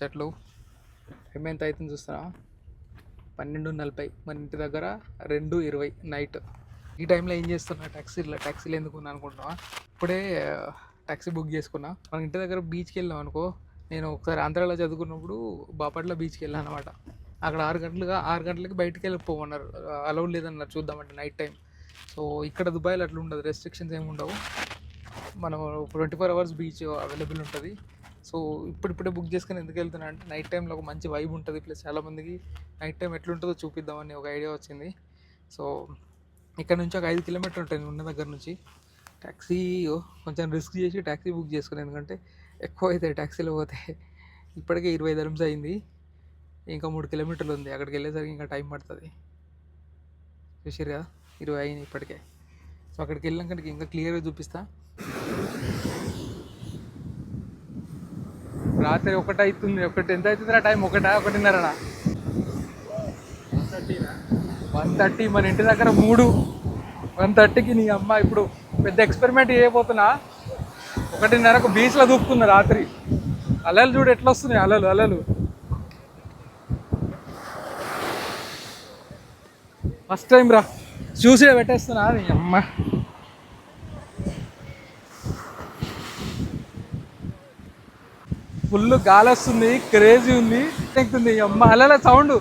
చెట్లు ఏమైంత అవుతుంది చూస్తున్నా పన్నెండు నలభై. మన ఇంటి దగ్గర రెండు ఇరవై నైట్. ఈ టైంలో ఏం చేస్తున్నా? ట్యాక్సీలో ట్యాక్సీలు ఎందుకు ఉన్నా అనుకుంటున్నా ఇప్పుడే ట్యాక్సీ బుక్ చేసుకున్నా. మన ఇంటి దగ్గర బీచ్కి వెళ్ళాం అనుకో. నేను ఒకసారి ఆంధ్రాలో చదువుకున్నప్పుడు బాపట్ల బీచ్కి వెళ్ళాను అనమాట అక్కడ ఆరు గంటలుగా ఆరు గంటలకి బయటికి వెళ్ళిపోమన్నారు. అలౌడ్ లేదన్నారు చూద్దామంటే నైట్ టైం. సో ఇక్కడ దుబాయ్లో అట్లా ఉండదు. రెస్ట్రిక్షన్స్ ఏమి ఉండవు. మనం twenty four hours beach available ఉంటుంది. సో ఇప్పుడిప్పుడే బుక్ చేసుకుని ఎందుకు వెళ్తున్నా అంటే నైట్ టైంలో ఒక మంచి వైబ్ ఉంటుంది. ప్లస్ చాలామందికి నైట్ టైం ఎట్లుంటుందో చూపిద్దామని ఒక ఐడియా వచ్చింది. సో ఇక్కడ నుంచి ఒక ఐదు కిలోమీటర్ ఉంటుంది నేను ఉన్న దగ్గర నుంచి. ట్యాక్సీ కొంచెం రిస్క్ చేసి ట్యాక్సీ బుక్ చేసుకుని ఎందుకంటే ఎక్కువ అవుతాయి ట్యాక్సీలో పోతే. ఇప్పటికే ఇరవై ధరమ్స్ అయింది. ఇంకా మూడు కిలోమీటర్లు ఉంది. అక్కడికి వెళ్ళేసరికి ఇంకా టైం పడుతుంది. చూసారు కదా? ఇరవై అయింది ఇప్పటికే. సో అక్కడికి వెళ్ళినాక ఇంకా క్లియర్గా చూపిస్తా. రాత్రి ఒకటి అవుతుంది ఒకటి ఎంత అవుతుందిరా టైం? ఒకటా? ఒకటిన్నరనా? One thirty. మన ఇంటి దగ్గర మూడు. వన్ థర్టీకి నీ అమ్మ ఇప్పుడు పెద్ద ఎక్స్పెరిమెంట్ చేయబోతున్నా. ఒకటిన్నరకు బీచ్లో దూకుతున్నా రాత్రి. అలలు చూడు ఎట్లా వస్తున్నాయి అలలు అలలు. ఫస్ట్ టైం రా. చూసే పెట్టేస్తున్నా నీ అమ్మ. ఫుల్ గాలి వస్తుంది క్రేజీ ఉంది. ఎక్కుతుంది అమ్మ అలల సౌండ్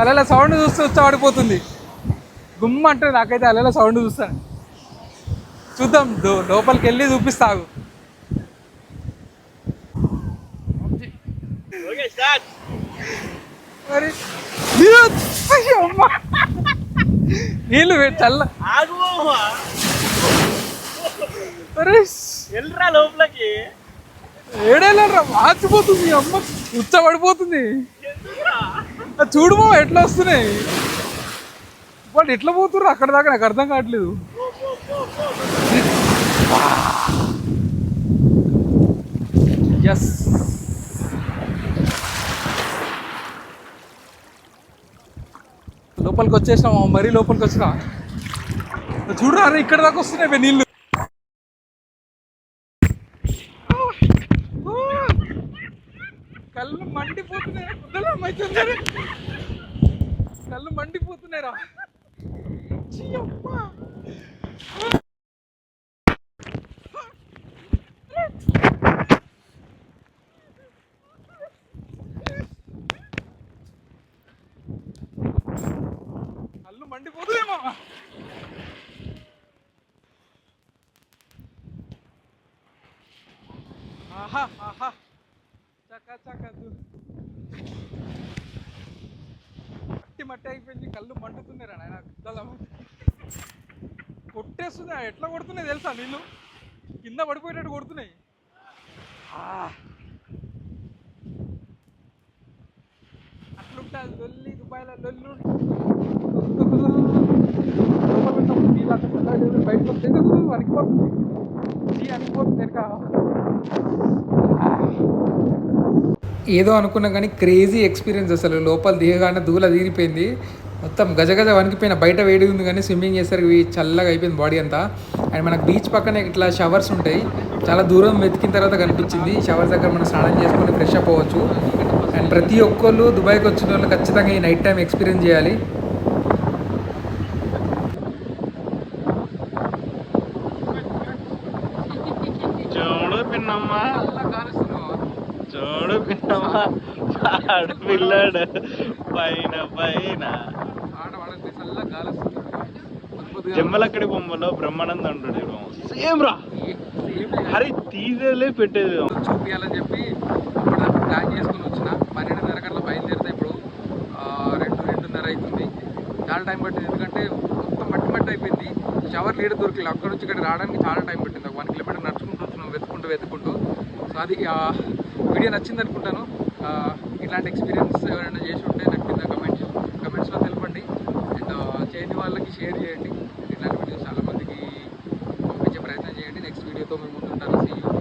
అలల సౌండ్ చూస్తే వచ్చి ఆడిపోతుంది గుమ్మ అంటే నాకైతే అలల సౌండ్ చూస్తాను చూద్దాం లోపలికి వెళ్ళి చూపిస్తాగు మరి నీళ్ళు చల్ల. లోపలికి. ఏడేళ్ళరా మార్చిపోతుంది అమ్మ. ఉచ్చ పడిపోతుంది. చూడు మామ ఎట్లా వస్తున్నాయి? వాళ్ళు ఎట్లా పోతుర్రు? అక్కడ దాకా నాకు అర్థం కావట్లేదు. ఎస్ లోపలికి వచ్చేసినా మరీ లోపలికి వచ్చినా. చూడరా ఇక్కడ దాకా వస్తున్నాయి నీళ్ళు. నీళ్ళు కళ్ళు మండిపోతున్నాయి కళ్ళు మండిపోతున్నాయిరా. కళ్ళు మండిపోతున్నాయేమో ఆహా ఆహా. చక్క చక్క మట్టి అయిపోయింది కళ్ళు మండుతున్నారా నాయన గుద్దలము కొట్టేస్తుంది ఎట్లా కొడుతున్నాయి తెలుసా నీళ్ళు? కింద పడిపోయేటట్టు కొడుతున్నాయి. అట్లుంటుంది అట్లుంటా లొల్లి దుబాయ్లో లొల్లు. బయటకు వస్తే వణికిపోతుంది. చీ అనిపోతుంది వెనక. ఏదో అనుకున్నా కానీ క్రేజీ ఎక్స్పీరియన్స్ అసలు. లోపల దిగగానే దూల తీరిపోయింది. మొత్తం గజగజ వణికిపోయిన బయట వేడి ఉంది కానీ స్విమ్మింగ్ చేసరికి చల్లగా అయిపోయింది బాడీ అంతా. అండ్ మనకు బీచ్ పక్కనే ఇట్లా షవర్స్ ఉంటాయి. చాలా దూరం వెతికిన తర్వాత కనిపించింది. షవర్స్ దగ్గర మనం స్నానం చేసుకొని ఫ్రెష్ అప్ అవ్వచ్చు. అండ్ ప్రతి ఒక్కళ్ళు దుబాయ్కి వచ్చిన వాళ్ళు ఖచ్చితంగా ఈ నైట్ టైం ఎక్స్పీరియన్స్ చేయాలి. చూడు చూడు ఆడు పిల్లాడు. పైన పైన. జమ్మలక్కడి బొమ్మలో బ్రహ్మానంద ఉంటాడు చూడు సేమ్ రా. అరే తీసేలే పెట్టేది. చూపించాలని చెప్పి అప్పుడు ప్లాన్ చేసుకుని వచ్చిన. పన్నెండున్నర గంటల బయలుదేరితే ఇప్పుడు రెండు రెండున్నర అవుతుంది. చాలా టైం పట్టింది. ఎందుకంటే మొత్తం మట్టి మట్టి అయిపోయింది. షవర్ లీడర్ దొరికిಲ್ಲ అక్కడ నుంచి ఇక్కడ రావడానికి చాలా టైం పట్టింది. ఒక వన్ కిలోమీటర్ నడుచుకుంటూ వచ్చినాం వెతుకుంటూ వెతుకుంటూ సో అది వీడియో నచ్చింది అనుకుంటాను ఇలాంటి ఎక్స్పీరియన్స్ ఎవరైనా చేసి ఉంటే నాకు కింద కమెంట్స్ కమెంట్స్లో తెలపండి. అండ్ చేయని వాళ్ళకి షేర్ చేయండి. ఇట్లాంటి వీడియోస్ చాలామందికి పంపించే ప్రయత్నం చేయండి. నెక్స్ట్ వీడియోతో మేము ముందుంటాను. సీ